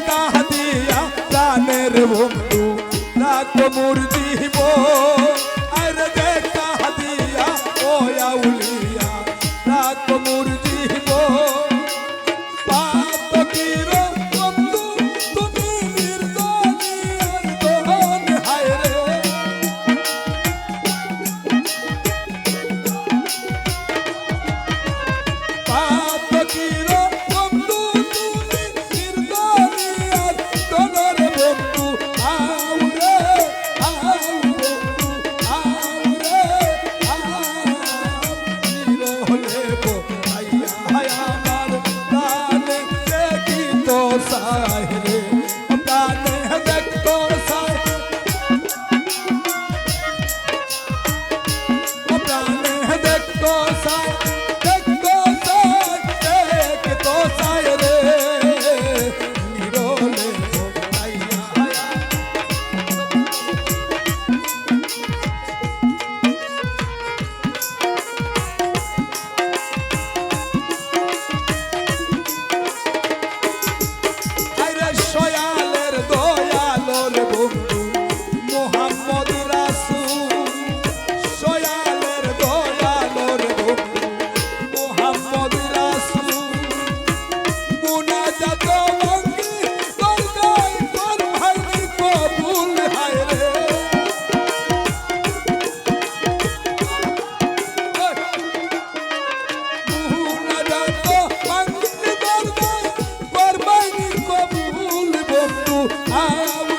তা দিয়া প্রাণের বন্ধু রাগ মূর্তি বল Ah,